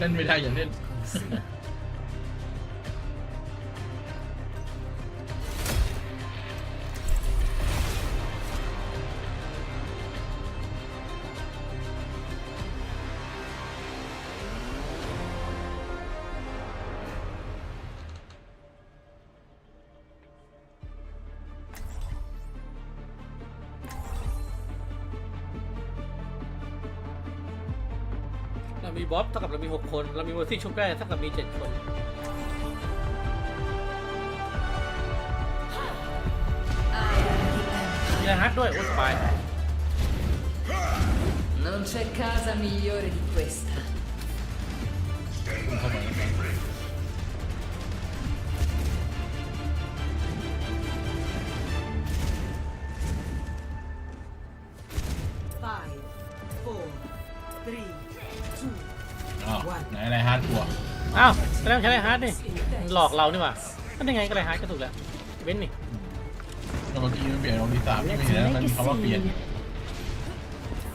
เล่นไม่ได้อย่าเล่น เรามีบ๊อบเท่ากับเรามี 6 คน เรามีโมซี่ชุบได้เท่ากับมี 7 คน มีรหัทด้วย โอ้สบาย Non c'è casa migliore di questa. อ้าวแสดงใช้ไรฮาร์ดนี่มันหลอกเรานี่หว่าก็ได้ไงก็ไรฮาร์ดก็ถูกแล้วเว้นนี่ก็เมื่อกี้มันเปลี่ยนลงที่สามที่ไม่เห็นแล้วมันมีคำว่าเปลี่ยน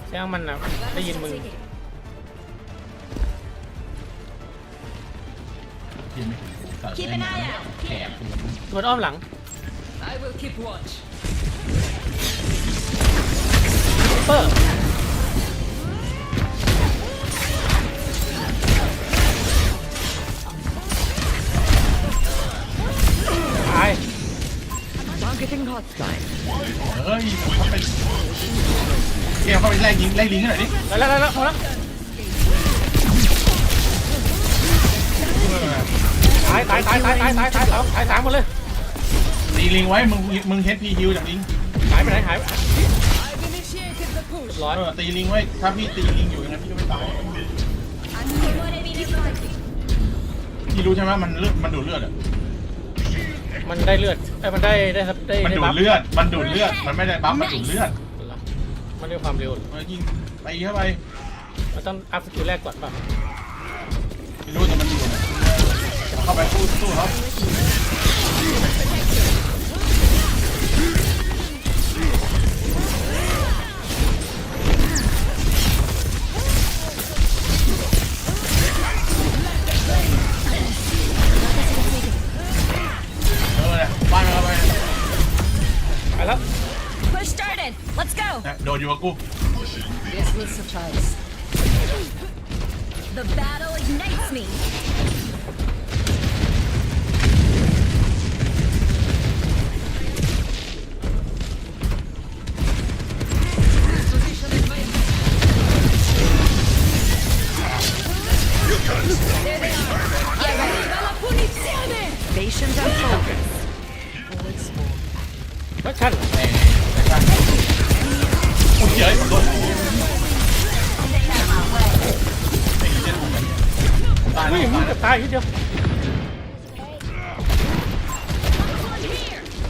แช่างมันนะได้ยินมึงที่ไม่ถึงสามแขกคือตัวอ้อมหลัง I will keep watch. เปอร์ เฮ้ยเขาไปเกมเข้าไปไล่ยิงไล่ลิงกันหน่อยดิแล้วแล้วแล้วพอแล้วตายตายตายตายตายตายตายสามตายสามหมดเลยตีลิงไว้มึงมึงเฮดพีฮิวจากลิงหายไปไหนหายไปร้อยตีลิงไว้ถ้าพี่ตีลิงอยู่ย่างนั้นพี่ก็ไม่ตายพี่รู้ใช่ไหมมันเลือดมันดูดเลือดอะ มันได้เลือดไอ้ยมันได้ได้ครับได้มันได้ดูบัดฟเลือด มันดูดเลือด มันไม่ได้ปั๊มมันดูดเลือดมันได้ความเร็วเออยิงตีเข้าไปมันต้องอัพสกิลแรกก่อนป่ะไม่รู้แต่มันดูดอะเข้าไปสู้สู้ครับ นะโดดอยู่กับกู This will suffice. The battle ignites me. ก็ชั่นแหมแต่ช่างโอ้ยเฮ้ยโดนไอ้เจ้าผมตายอุ้ย แล้วมึงตายจะตายอยู่เดียว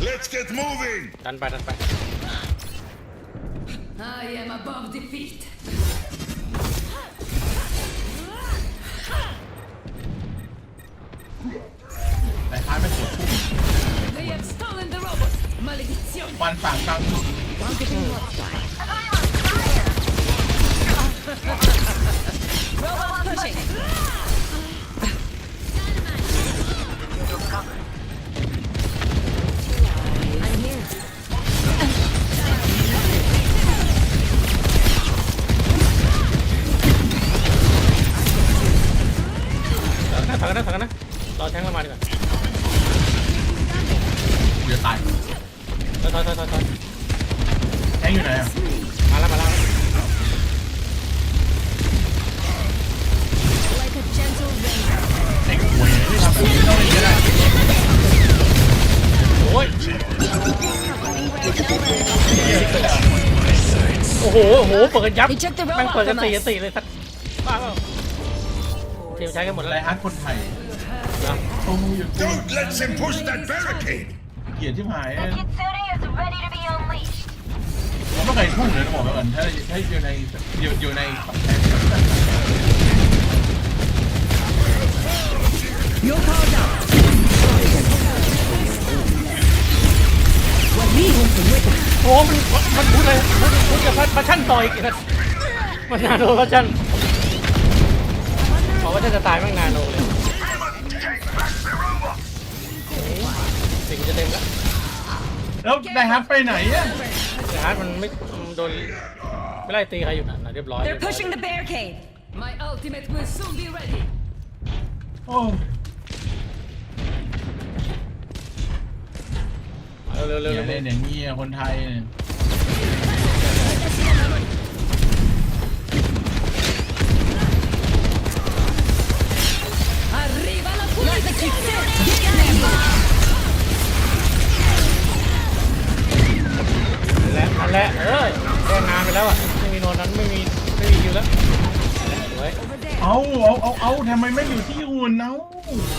Let's get moving! ดันไปดันไป I am above defeat. แต่ท้ายไม่สวย They have stolen the robot. Maledizione. ฟันสั่งกล หโอ้โหเปิดกันยับ They took the แม่ง robot เปิดกัน from ตี us. กันตีเลยสักบ้าเปล่าทีมใช้กันหมดอะแล้วไรฮาร์ดคนไทยนะโอ้ยอยู่ Don't let them push that barricade! เกลียดที่หาย The Kitsune is ready to be unleashed. ผมไม่เคยพุ่งเลยนะบอกไว้ก่อนถ้าถ้าอยู่ในอยู่อยู่ใน You're powered up. โอ้มันมันพูดอะไรมันพูดกับพระชั่นต่อยอีกแล้วมันนาโนพระชั่นบอกว่าจะตายแม่งนาโนเลยสิ่งจะเต็มแล้วแล้วไดฮัทไปไหนอะแต่ฮาร์ดมันไม่โดนไม่ไล่ตีใครอยู่นะเรียบร้อย They're pushing the barricade. My ultimate will soon be ready. โอ้ เร็วเร็วเดี๋เร็ยววเร็เล่วนอย่างนี้อะคนไทยเนี่ย Arriva la punizione! และนั่นแหละเออแก้งานไปแล้วอะ ไม่มีโนนนั้นไม่มีไม่มีคิวแล้วสวยเอาเอาเอาเอาทำไมไม่อยู่ที่หุ่นเอา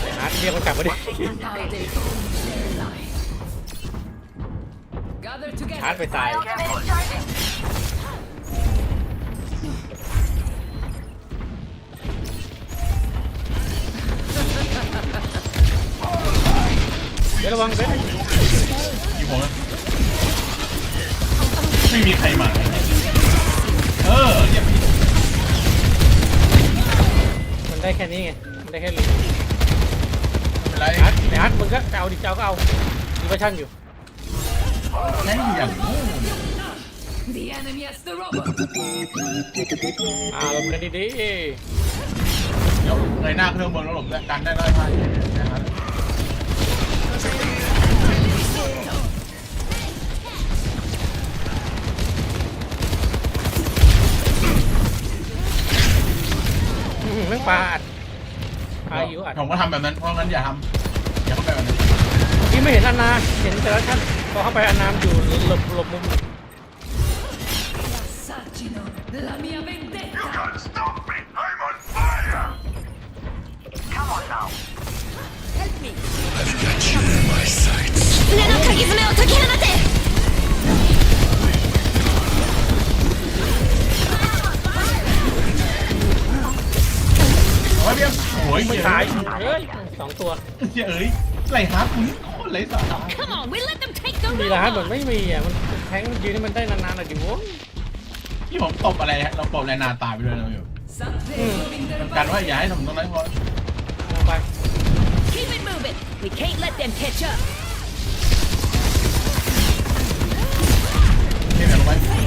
ไอ้ฮาร์ดเรียกมันกลับมาดิ Gather ฮาร์ด together. ไปตาย Ultimate is charging. เดี๋ยวระวังเบสอยู่ผมอะไม่มีใครมาเออเรียบร้อยมันได้แค่นี้ไง มันได้แค่ลิงไม่เป็นไรฮาร์ดไอ้ฮาร์ดมึงก็เอาดิเจ้าก็เอาดีเวอร์ชันอยู่ แค่อย่างโง่อ่าหลบกันดีเดี๋ยวเงยหน้าเครื่องบนแล้วหลบกันได้ร้อยพันนะครับๆอื้อหือแม่งปาดปายู่อัดผมก็ทำแบบนั้นเพราะงั้นอย่าทำอย่าเข้าไปแบบนั้น เมื่อกี้ไม่เห็นอันนาเห็นแต่ละท่าน พอเข้าไปอันนามอยู่หลบหลบมุม Assassino, la mia vendetta. Can't stop me! I'm on fire! Come on now. 船の鍵爪を解き放て เอาไว้เบี้ยโอ้ย ไม่ เหี้ย ตายเอ้ยสองตัว เหี้ยเอ้ยไรฮาร์ดคุณโคตร ไรสาระ Come on, we let them take the มีละฮะเหมือนไม่มีอะ มันแทงมันยืนให้มันได้นานๆหน่อยดิโว้ยที่ผมตบอะไรฮะเราตบอะไรนาตายไปด้วยนะอยู่ Something moving their กันว่า body. อย่าให้ทำตรงนั้นพอลงไป Keep it moving. We can't let them catch up. นี่แบบลงไปย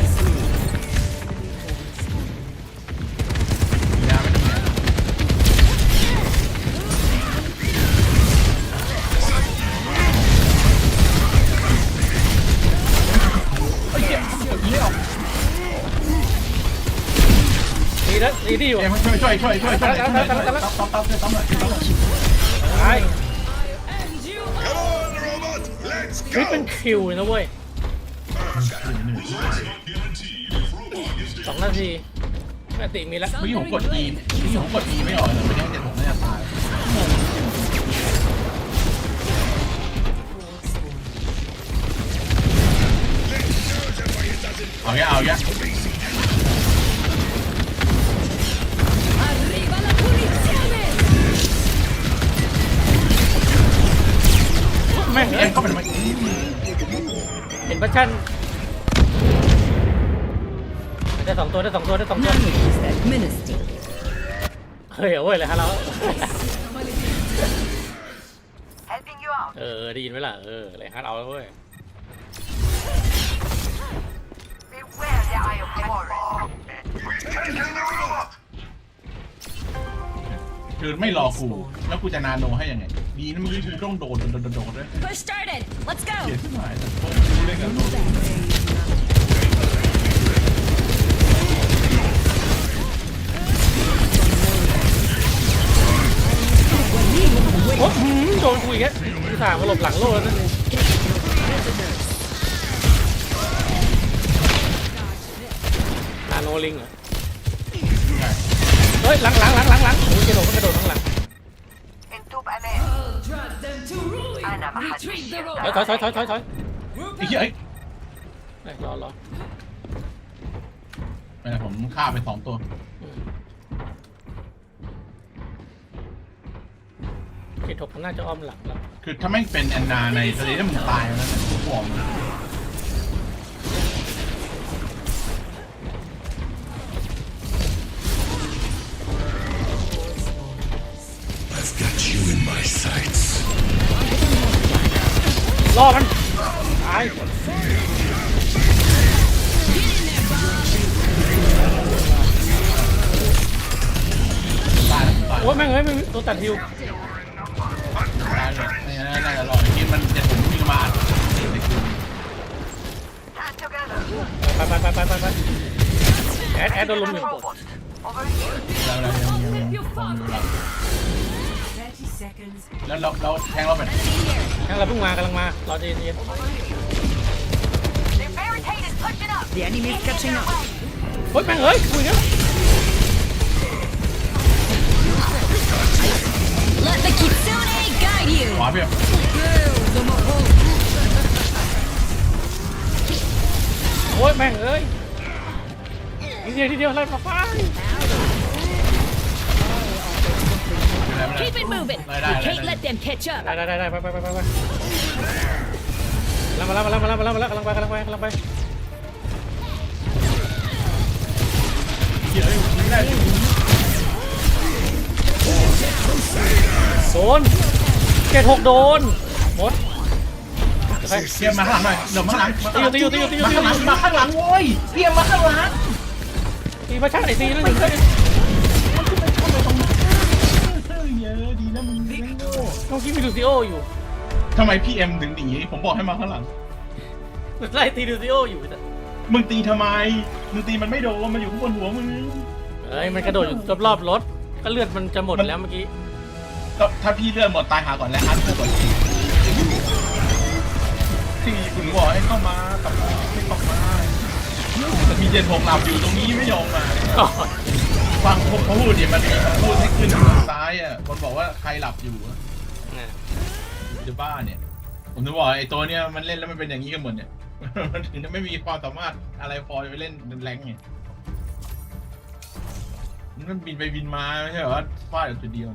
อยู่ เอ็มช่วยช่วยช่วยช่วยช่วยช่วยช่วยช่วยต๊อปต๊อปต๊อปต๊อปหน่อยต๊อปหน่อยตาย And you Come on, robot! Let's คลิปเป็น go! คิวเลยนะเว้ยสองนาทีปกติมีแล้วเมื่อกี้ผมกด E เมื่อกี้ผมกด E ไม่ออกเลยไม่ได้เจ็ดผมน่าจะตายเอาแยเอาแย ชชันได้สองตัวได้สองตัวได้สองตัว Minister. เฮ้ยเอาเว้ยเลยฮะเรา Helping you out. เออได้ยินไหมล่ะเออเลยฮะเอาแล้วเว้ย Beware the eye of tomorrow. Taking the robot! คือไม่รอกู แล้วกูจะนาโนให้ยังไง ดีนะเมื่อกี้กูต้องโดดโดดโดดโดดด้วย Push started. Let's go. เกลียดที่หายกูเล่นกับโดดโอ้หืมโดนกูอีกแล้วกูถามมาหลบหลังโลแล้วนะนา ถอย robot. ถอยถอยถอยถอยถอยไอ้เหี้ยเอ้ยเอ้ยรอรอไม่เป็นไรผมฆ่าไปสองตัวเขตหกมันน่าจะอ้อมหลังแล้วคือถ้าไม่เป็นแอนนาในทะเลถ้ามึงตายแล้วนะผมบอกเล ล่อมันตายโอ้ยแม่งเอ้ยม่มีตัวตัดฮิวตายเลยนี่น่าจะรอดกินมันจะถึงวิ่มาไปไปไปไปไปไปแอดแอดโดนลุมอยู่ Robot. Over here. แล้วแล้วยังยังฟังอยู่แล้ว30 seconds. แล้วเราเราแทงเราแบบงั้นเราเพิ่งมากำลังมารอใจเย็น The barricade is pushing up. The enemy is catching up. เฮ้ยแม่งเอ้ยคุยกัน Let the kitsune guide you ขวาเพียบโอ้ยแม่งเอ้ยทีเดียวทีเดียวไล่มาฟ้ moving. ได้ได้ We ได้ can't let them catch up. ได้ได้ได้ได้ไปไปไปไปไปแล้วมาแล้วมาแล้วมาแล้วมาแล้วมาแล้วกำลังไปกำลังไปกำลังไปเดี๋ยวยิงได้โดนเจ็ดหกโดนหมดไปเพียบมาข้างหลังหน่อยเดี๋ยวมาข้างหลังตีอยู่ตีอยู่ตีอยู่ตีอยู่มาข้างหลังมาข้างหลังโว้ยเพียบมาข้างหลังตีมาชาติไอตีนั่นอยู่เอกี้มีดูซิโออยู่ทำไมพี่เอ็มถึงหนีผมบอกให้มาข้างหลังไล่ตีดูซิโออยู่แต่มึงตีทำไม มึงตีมันไม่โดนมันอยู่ข้างบนหัวมึง เอ้ยมันกระโดดอยู่รอบๆรถ ก็เลือดมันจะหมดแล้วเมื่อกี้ ก็ถ้าพี่เลื่อนหมดตายหาก่อนแล้วอันเลื่อนก่อนที่คุณบอกให้เข้ามากลับมาไม่เข้ามาแต่มีเจนหกหลับอยู่ตรงนี้ไม่ยอมมาอ๋อฟังผมพูดดิมันมันพูดให้ขึ้นทางซ้ายอะมันบอกว่าใครหลับอยู่อะ จะบ้าเนี่ย ผมจะบอกไอ้ตัวเนี้ยมันเล่นแล้วมันเป็นอย่างนี้กันหมดเนี่ย มันถึงจะไม่มีความสามารถอะไรพอจะไปเล่นแรงไงมันบินไปบินมาไม่ใช่เหรอว่าฟาดอยู่จุดเดียว